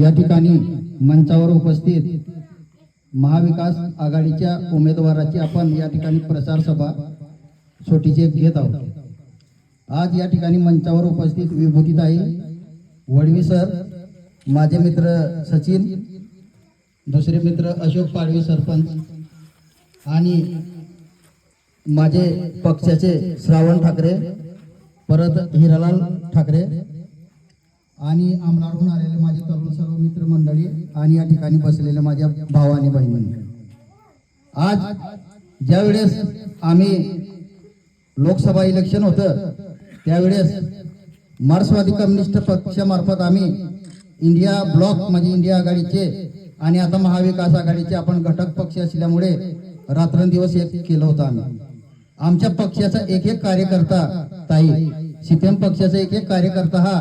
या ठिकाणी मंचावर उपस्थित महाविकास आघाडीच्या उमेदवाराची आपण या ठिकाणी प्रचार सभा छोटीचे घेत आहोत. आज या ठिकाणी मंचावर उपस्थित विभूतीताई वडवी सर माझे मित्र सचिन दुसरे मित्र अशोक पाडवी सरपंच आणि माझे पक्षाचे श्रावण ठाकरे परत हिरालाल ठाकरे आणि आमदारहून आलेले माझे तरुण सर्व मित्रमंडळी आणि या ठिकाणी बसलेले माझ्या भावा आणि बहिणी आज ज्यावेळेस आम्ही लोकसभा इलेक्शन होतं त्यावेळेस मार्क्सवादी कम्युनिस्ट पक्षामार्फत आम्ही इंडिया ब्लॉक म्हणजे इंडिया आघाडीचे आणि आता महाविकास आघाडीचे आपण घटक पक्ष असल्यामुळे रात्रंदिवस एक केलं होतं आम्ही. आमच्या पक्षाचा एक एक कार्यकर्ता ताई सीपीएम पक्षाचा एक एक कार्यकर्ता हा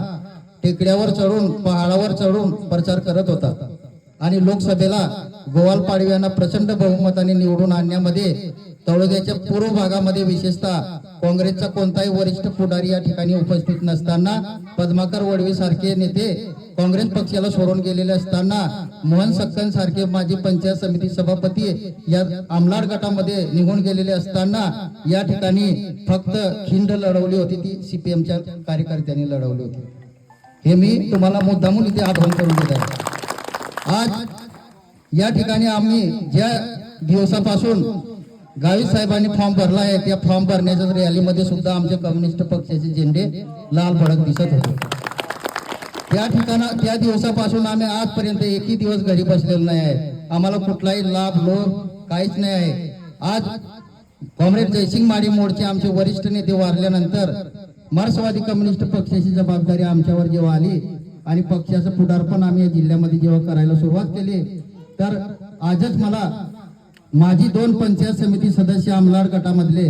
टेकड्यावर चढून पहाडावर चढून प्रचार करत होता. आणि लोकसभेला गोवाल पाडवी यांना प्रचंड बहुमताने निवडून आणण्यामध्ये तळोद्याच्या पूर्व भागामध्ये विशेषतः काँग्रेसचा कोणताही वरिष्ठ पुढारी या ठिकाणी उपस्थित नसताना पद्माकर वडवी सारखे नेते काँग्रेस पक्षाला सोडून गेलेले असताना मोहन सक्कन सारखे माजी पंचायत समिती सभापती या आमलाड गटामध्ये निघून गेलेले असताना या ठिकाणी फक्त खिंड लढवली होती ती सीपीएमच्या कार्यकर्त्यांनी लढवली होती. हे मी तुम्हाला मुद्दामून इथे आठवण करून देत आहे. आज या ठिकाणी आम्ही ज्या दिवसापासून गावी साहेबांनी फॉर्म भरला आहे त्या फॉर्म भरण्याच्या रॅलीमध्ये सुद्धा आमच्या कम्युनिस्ट पक्षाचे झेंडे लाल भडक दिसत होते. त्या ठिकाणा त्या दिवसापासून आम्ही आजपर्यंत एकही दिवस घरी बसलेलो नाही आहे. आम्हाला कुठलाही लाभ लोभ काहीच नाही आहे. आज कॉम्रेड जयसिंग माडी मोडचे आमचे वरिष्ठ नेते वारल्यानंतर मार्क्सवादी कम्युनिस्ट पक्षाची जबाबदारी आमच्यावर जेव्हा आली आणि पक्षाचं पुढारपण आम्ही या जिल्ह्यामध्ये जेव्हा करायला सुरुवात केली तर आजच मला माझी दोन पंचायत समिती सदस्य आमलाड गटामधले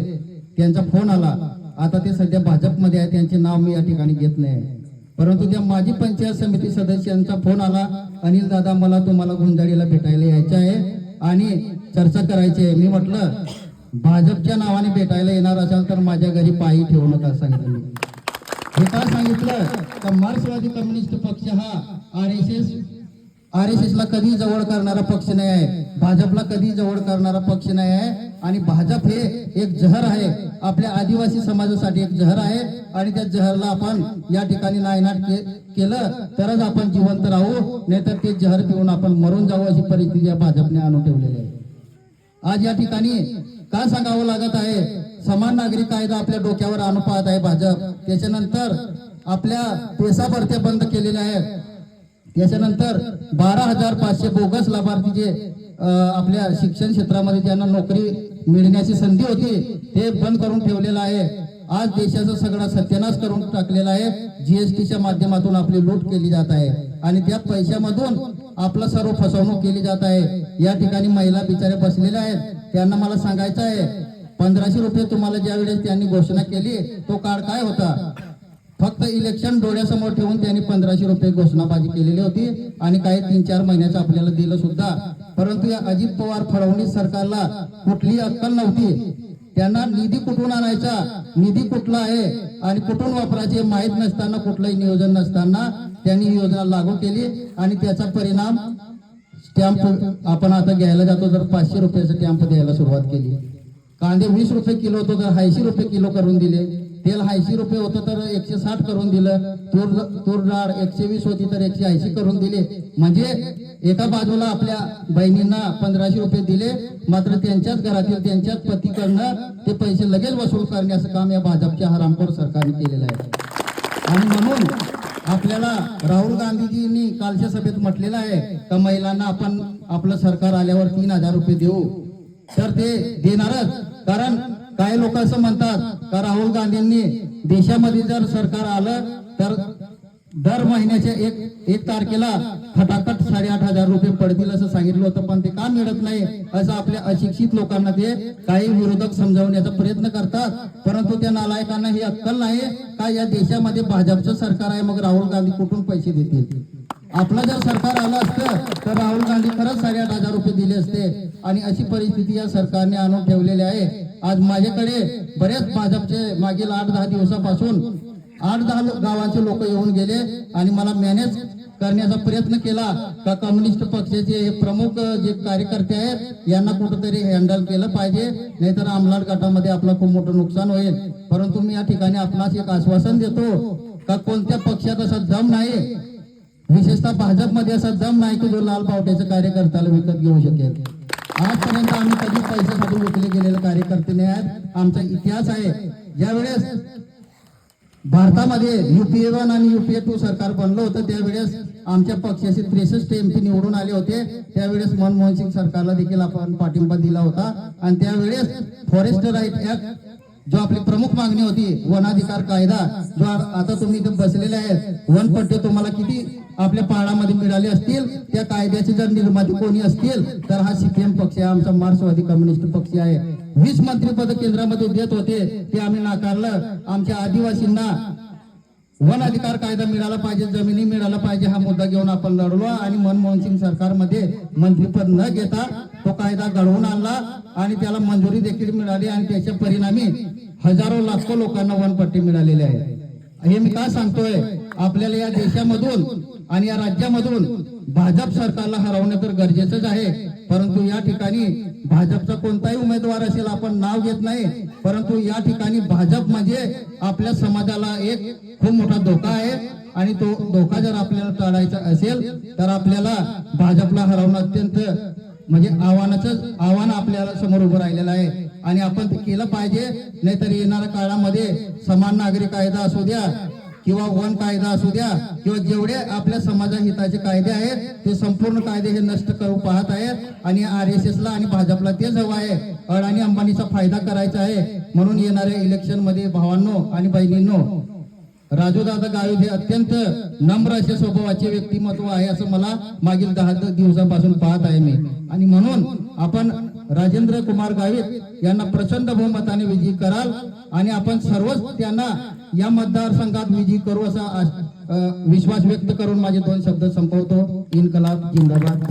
त्यांचा फोन आला. आता ते सध्या भाजपमध्ये आहे त्यांचे नाव मी या ठिकाणी घेत नाही. परंतु त्या माजी पंचायत समिती सदस्यांचा फोन आला. अनिल दादा मला तुम्हाला गुंजाळीला भेटायला यायचं आहे आणि चर्चा करायची आहे. मी म्हटलं भाजपच्या नावाने भेटायला येणार असाल तर माझ्या घरी पायी ठेवू नका सांगितलं मी. हे का सांगितलं? तर मार्क्सवादी कम्युनिस्ट पक्ष हा R S S R S एसला कधी जवळ करणारा पक्ष नाही आहे. भाजपला कधी जवळ करणारा पक्ष नाही आहे. आणि भाजप हे एक जहर आहे. आपल्या आदिवासी समाजासाठी एक जहर आहे. आणि त्या जहरला आपण या ठिकाणी नायनाट के, केलं तरच आपण जिवंत राहू. नाहीतर ते जहर पिऊन आपण मरून जाऊ अशी परिस्थिती या भाजपने आणून ठेवलेली आहे. आज या ठिकाणी का सांगावं लागत आहे? समान नागरी कायदा आपल्या डोक्यावर आणून पाहत आहे भाजप. त्याच्यानंतर आपल्या पेसा भरत्या बंद केलेल्या आहेत. त्याच्यानंतर बारा हजार पाचशे बोगस लाभार्थी जे आपल्या शिक्षण क्षेत्रामध्ये ज्यांना नोकरी मिळण्याची संधी होती ते बंद करून ठेवलेलं आहे. आज देशाचा सगळा सत्यानाश करून टाकलेला आहे. जीएसटीच्या माध्यमातून आपली लूट केली जात आहे. आणि त्या पैशामधून आपलं सर्व फसवणूक केली जात आहे. या ठिकाणी महिला बिचारे बसलेल्या आहेत. त्यांना मला सांगायचं आहे पंधराशे रुपये तुम्हाला ज्या वेळेस त्यांनी घोषणा केली तो काळ काय होता? फक्त इलेक्शन डोळ्यासमोर ठेवून त्यांनी पंधराशे रुपये घोषणाबाजी केलेली होती आणि काही तीन चार महिन्याचं आपल्याला दिलं सुद्धा. परंतु या अजित पवार फडणवीस सरकारला कुठलीही अक्कल नव्हती. त्यांना निधी कुठून आणायचा? निधी कुठला आहे? आणि कुठून वापरायचे माहीत नसताना कुठलंही नियोजन नसताना त्यांनी ही योजना लागू केली आणि त्याचा परिणाम स्टॅम्प आपण आता घ्यायला जातो तर पाचशे रुपयाचा स्टॅम्प द्यायला सुरुवात केली. कांदे वीस रुपये किलो होतो तर ऐंशी रुपये किलो करून दिले. तेल ऐंशी रुपये होतं तर एकशे साठ करून दिलं. तूर तूर डाळ एकशे वीस होती तर एकशे ऐंशी करून दिले. म्हणजे एका बाजूला आपल्या बहिणींना पंधराशे रुपये दिले मात्र त्यांच्याच घरातील त्यांच्याच पतीकडनं ते पैसे लगेच वसूल करण्याचं काम या भाजपच्या हरामखोर सरकारने केलेलं आहे. आणि म्हणून आपल्याला राहुल गांधीजींनी कालच्या सभेत म्हटलेलं आहे तर महिलांना आपण आपलं सरकार आल्यावर तीन हजार रुपये देऊ. तर ते देणारच कारण काही लोक असं म्हणतात का राहुल गांधींनी देशामध्ये जर सरकार आलं तर दर महिन्याच्या एक एक तारखेला खटाखट साडेआठ हजार रुपये पडतील असं सांगितलं होतं पण ते का मिळत नाही असं आपल्या अशिक्षित लोकांना ते काही विरोधक समजावण्याचा प्रयत्न करतात. परंतु त्या नालायकांना ही अक्कल नाही का या देशामध्ये भाजपचं सरकार आहे मग राहुल गांधी कुठून पैसे देतील? आपलं जर सरकार आलं असतं तर राहुल गांधी खरंच साडेआठ हजार रुपये दिले असते. आणि अशी परिस्थिती या सरकारने आणून ठेवलेली आहे. आज माझ्याकडे बरेच भाजपचे मागील आठ दहा दिवसापासून आठ दहा गावाचे गावांचे लोक येऊन गेले आणि मला मॅनेज करण्याचा प्रयत्न केला. का कम्युनिस्ट पक्षाचे हे प्रमुख जे कार्यकर्ते आहेत यांना कुठंतरी हँडल केलं पाहिजे. नाहीतर आमलाड गटामध्ये आपलं खूप मोठं नुकसान होईल. परंतु मी या ठिकाणी आपणास एक आश्वासन देतो का कोणत्या पक्षात असा दम नाही विशेषतः भाजपमध्ये असा दम नाही की जो लाल पावट्याच्या कार्यकर्त्याला विकत घेऊ शकेल. आजपर्यंत आम्ही कधी पैशासाठी विकले गेलेले कार्यकर्ते नाही आहेत. आमचा इतिहास आहे. ज्यावेळेस भारतामध्ये युपीए वन आणि युपीए टू सरकार बनलं होतं त्यावेळेस आमच्या पक्षाचे त्रेसष्ट एमपी निवडून आले होते. त्यावेळेस मनमोहन सिंग सरकारला देखील आपण पाठिंबा दिला होता. आणि त्यावेळेस फॉरेस्ट राईट ऍक्ट जो आपली प्रमुख मागणी होती वनाधिकार कायदा जो आता तुम्ही इथे बसलेले आहेत वनपट्टे तुम्हाला किती आपल्या पाळामध्ये मिळाले असतील त्या कायद्याचे जर निर्माते कोणी असतील तर हा सीपीएम पक्ष आहे आमचा मार्क्सवादी कम्युनिस्ट पक्ष आहे. वीस मंत्रीपद केंद्रामध्ये देत होते ते आम्ही नाकारलं. आमच्या आदिवासींना वन अधिकार कायदा मिळाला पाहिजे जमिनी मिळाला पाहिजे हा मुद्दा घेऊन आपण लढलो. आणि मनमोहन सिंग सरकारमध्ये मंत्रीपद न घेता तो कायदा घडवून आणला आणि त्याला मंजुरी देखील मिळाली आणि त्याच्या परिणामी हजारो लाखो लोकांना वनपट्टी मिळालेली आहे. हे मी का सांगतोय? आपल्याला या देशामधून आणि या राज्यामधून भाजप सरकारला हरवणं तर गरजेचंच आहे. परंतु या ठिकाणी भाजपचा कोणताही उमेदवार असेल आपण नाव घेत नाही. परंतु या ठिकाणी भाजप म्हणजे आपल्या समाजाला एक खूप मोठा धोका आहे. आणि तो धोका जर आपल्याला टाळायचा असेल तर आपल्याला भाजपला हरवणं अत्यंत म्हणजे आव्हानाचं आव्हान आपल्याला समोर उभं राहिलेलं आहे. आणि आपण ते केलं पाहिजे. नाहीतर येणाऱ्या काळामध्ये समान नागरिक कायदा असू द्या किंवा वन कायदा असू द्या किंवा जेवढे आपल्या समाजा हिताचे कायदे आहेत ते संपूर्ण कायदे हे नष्ट करू पाहत आहेत. आणि आर एस एस ला आणि भाजपला तेच हवं आहे. अडाणी अंबानीचा फायदा करायचा आहे. म्हणून येणाऱ्या इलेक्शनमध्ये भावांनो आणि बहिणींनो राजूदादा गावित हे अत्यंत नम्र असे स्वभावाचे व्यक्तिमत्व आहे असं मला मागील दहा दिवसापासून पाहत आहे मी. आणि म्हणून आपण राजेंद्र कुमार गावित यांना प्रचंड बहुमताने विजयी कराल आणि आपण सर्वच त्यांना या मतदारसंघात विजयी करू असा विश्वास व्यक्त करून माझे दोन शब्द संपवतो. इनकलाब जिंदाबाद.